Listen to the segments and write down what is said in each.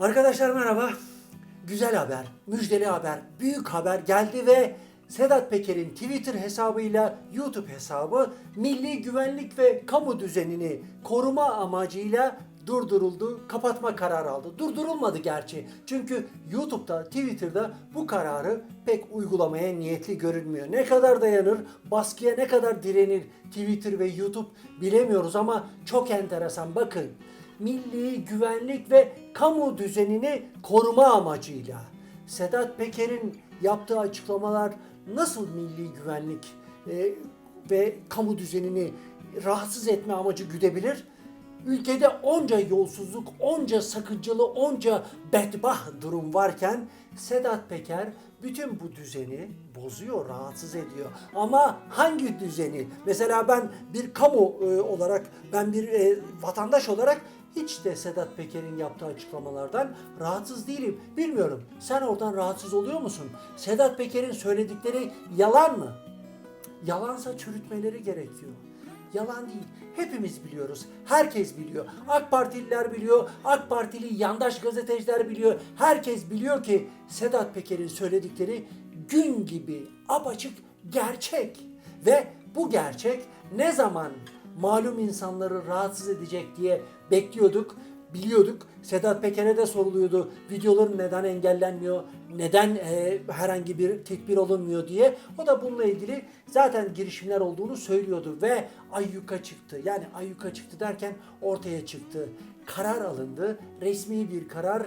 Arkadaşlar merhaba. Güzel haber, müjdeli haber, büyük haber geldi ve Sedat Peker'in Twitter hesabıyla YouTube hesabı milli güvenlik ve kamu düzenini koruma amacıyla durduruldu, kapatma kararı aldı. Durdurulmadı gerçi. Çünkü YouTube'da, Twitter'da bu kararı pek uygulamaya niyetli görünmüyor. Ne kadar dayanır, baskıya ne kadar direnir Twitter ve YouTube bilemiyoruz ama çok enteresan. Bakın milli güvenlik ve kamu düzenini koruma amacıyla. Sedat Peker'in yaptığı açıklamalar nasıl milli güvenlik e, ve kamu düzenini rahatsız etme amacı güdebilir? Ülkede onca yolsuzluk, onca sakıncalı, onca bedbah durum varken Sedat Peker bütün bu düzeni bozuyor, rahatsız ediyor. Ama hangi düzeni? Mesela ben bir kamu e, olarak, ben bir e, vatandaş olarak hiç de Sedat Peker'in yaptığı açıklamalardan rahatsız değilim. Bilmiyorum. Sen oradan rahatsız oluyor musun? Sedat Peker'in söyledikleri yalan mı? Yalansa çürütmeleri gerekiyor. Yalan değil. Hepimiz biliyoruz. Herkes biliyor. AK Partililer biliyor. AK Partili yandaş gazeteciler biliyor. Herkes biliyor ki Sedat Peker'in söyledikleri gün gibi apaçık gerçek. Ve bu gerçek ne zaman malum insanları rahatsız edecek diye bekliyorduk, biliyorduk. Sedat Peker'e de soruluyordu videoların neden engellenmiyor, neden e, herhangi bir tedbir alınmıyor diye. O da bununla ilgili zaten girişimler olduğunu söylüyordu ve ayyuka çıktı. Yani ayyuka çıktı derken ortaya çıktı. Karar alındı, resmi bir karar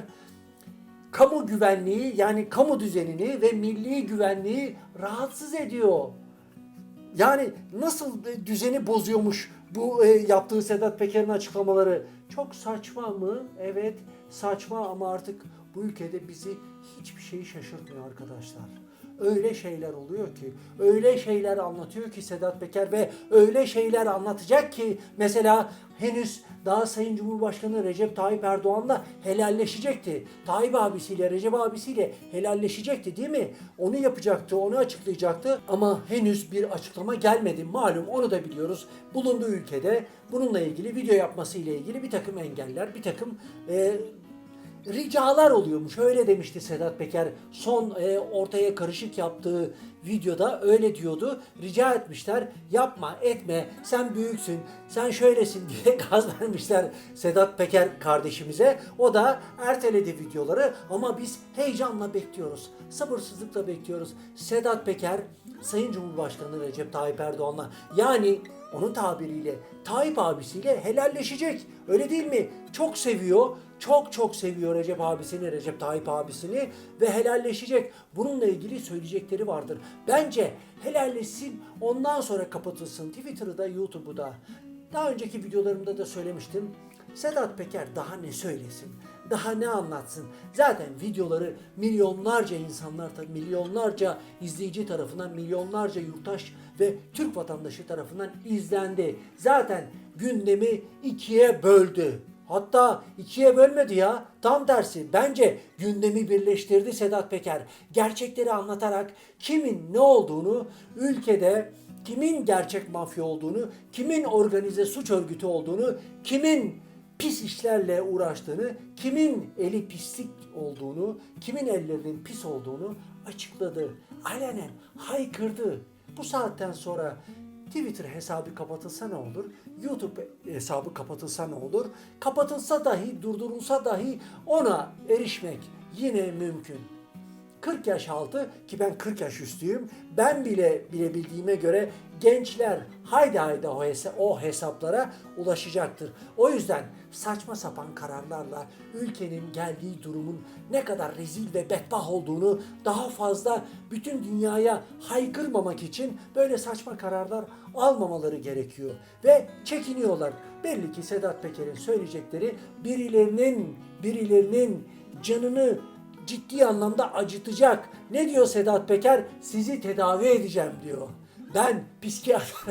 kamu güvenliği yani kamu düzenini ve milli güvenliği rahatsız ediyor. Yani nasıl düzeni bozuyormuş bu e, yaptığı Sedat Peker'in açıklamaları? Çok saçma mı? Evet saçma ama artık bu ülkede bizi hiçbir şey şaşırtmıyor arkadaşlar. Öyle şeyler oluyor ki, öyle şeyler anlatıyor ki Sedat Peker ve öyle şeyler anlatacak ki mesela henüz daha Sayın Cumhurbaşkanı Recep Tayyip Erdoğan'la helalleşecekti. Tayyip abisiyle, Recep abisiyle helalleşecekti değil mi? Onu yapacaktı, onu açıklayacaktı ama henüz bir açıklama gelmedi. Malum onu da biliyoruz. Bulunduğu ülkede bununla ilgili video yapması ile ilgili bir takım engeller, bir takım e, ricalar oluyormuş. Öyle demişti Sedat Peker. Son e, ortaya karışık yaptığı videoda öyle diyordu. Rica etmişler. Yapma, etme. Sen büyüksün. Sen şöylesin diye gaz vermişler Sedat Peker kardeşimize. O da erteledi videoları ama biz heyecanla bekliyoruz. Sabırsızlıkla bekliyoruz. Sedat Peker Sayın Cumhurbaşkanı Recep Tayyip Erdoğan'la yani onun tabiriyle Tayyip abisiyle helalleşecek. Öyle değil mi? Çok seviyor. Çok çok seviyor Recep abisini, Recep Tayyip abisini ve helalleşecek. Bununla ilgili söyleyecekleri vardır. Bence helalleşsin ondan sonra kapatılsın. Twitter'ı da YouTube'u da. Daha önceki videolarımda da söylemiştim. Sedat Peker daha ne söylesin? Daha ne anlatsın? Zaten videoları milyonlarca insanlar, milyonlarca izleyici tarafından, milyonlarca yurttaş ve Türk vatandaşı tarafından izlendi. Zaten gündemi ikiye böldü. Hatta ikiye bölmedi ya. Tam tersi. Bence gündemi birleştirdi Sedat Peker. Gerçekleri anlatarak kimin ne olduğunu ülkede kimin gerçek mafya olduğunu, kimin organize suç örgütü olduğunu, kimin pis işlerle uğraştığını, kimin eli pislik olduğunu, kimin ellerinin pis olduğunu açıkladı. Alenen haykırdı. Bu saatten sonra Twitter hesabı kapatılsa ne olur? YouTube hesabı kapatılsa ne olur? Kapatılsa dahi, durdurulsa dahi ona erişmek yine mümkün. 40 yaş altı ki ben 40 yaş üstüyüm. Ben bile bilebildiğime göre gençler haydi haydi o, hesa- o hesaplara ulaşacaktır. O yüzden saçma sapan kararlarla ülkenin geldiği durumun ne kadar rezil ve bedbah olduğunu daha fazla bütün dünyaya haykırmamak için böyle saçma kararlar almamaları gerekiyor. Ve çekiniyorlar. Belli ki Sedat Peker'in söyleyecekleri birilerinin birilerinin canını ciddi anlamda acıtacak. Ne diyor Sedat Peker? Sizi tedavi edeceğim diyor. Ben psikiyatr.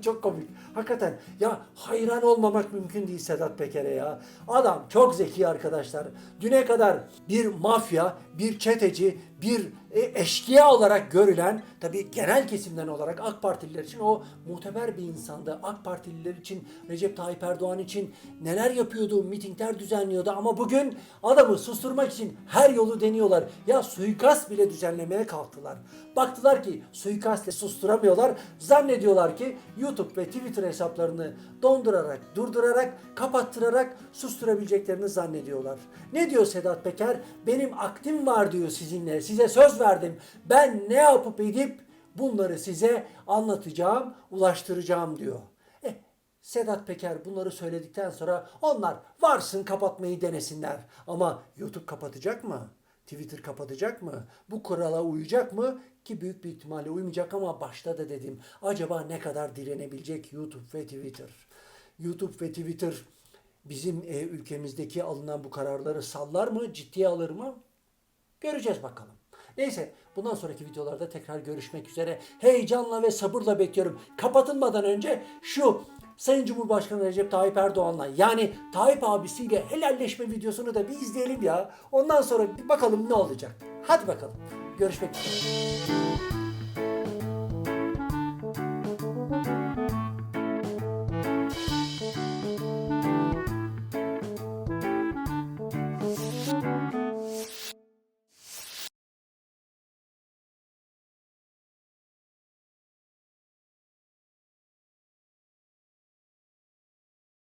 Çok komik. Hakikaten ya hayran olmamak mümkün değil Sedat Peker'e ya. Adam çok zeki arkadaşlar. Düne kadar bir mafya, bir çeteci, bir e, eşkıya olarak görülen tabii genel kesimden olarak AK Partililer için o muteber bir insandı. AK Partililer için Recep Tayyip Erdoğan için neler yapıyordu, mitingler düzenliyordu ama bugün adamı susturmak için her yolu deniyorlar. Ya suikast bile düzenlemeye kalktılar. Baktılar ki suikastle susturamıyorlar. Zannediyorlar ki YouTube ve Twitter hesaplarını dondurarak, durdurarak, kapattırarak susturabileceklerini zannediyorlar. Ne diyor Sedat Peker? Benim aktim var diyor sizinle. Size söz verdim. Ben ne yapıp edip bunları size anlatacağım, ulaştıracağım diyor. Eh, Sedat Peker bunları söyledikten sonra onlar varsın kapatmayı denesinler. Ama YouTube kapatacak mı? Twitter kapatacak mı? Bu kurala uyacak mı? Ki büyük bir ihtimalle uymayacak ama başta da dedim. Acaba ne kadar direnebilecek YouTube ve Twitter? YouTube ve Twitter bizim e, ülkemizdeki alınan bu kararları sallar mı? Ciddiye alır mı? Göreceğiz bakalım. Neyse bundan sonraki videolarda tekrar görüşmek üzere. Heyecanla ve sabırla bekliyorum. Kapatılmadan önce şu Sayın Cumhurbaşkanı Recep Tayyip Erdoğan'la yani Tayyip abisiyle helalleşme videosunu da bir izleyelim ya. Ondan sonra bir bakalım ne olacak. Hadi bakalım. Görüşmek üzere.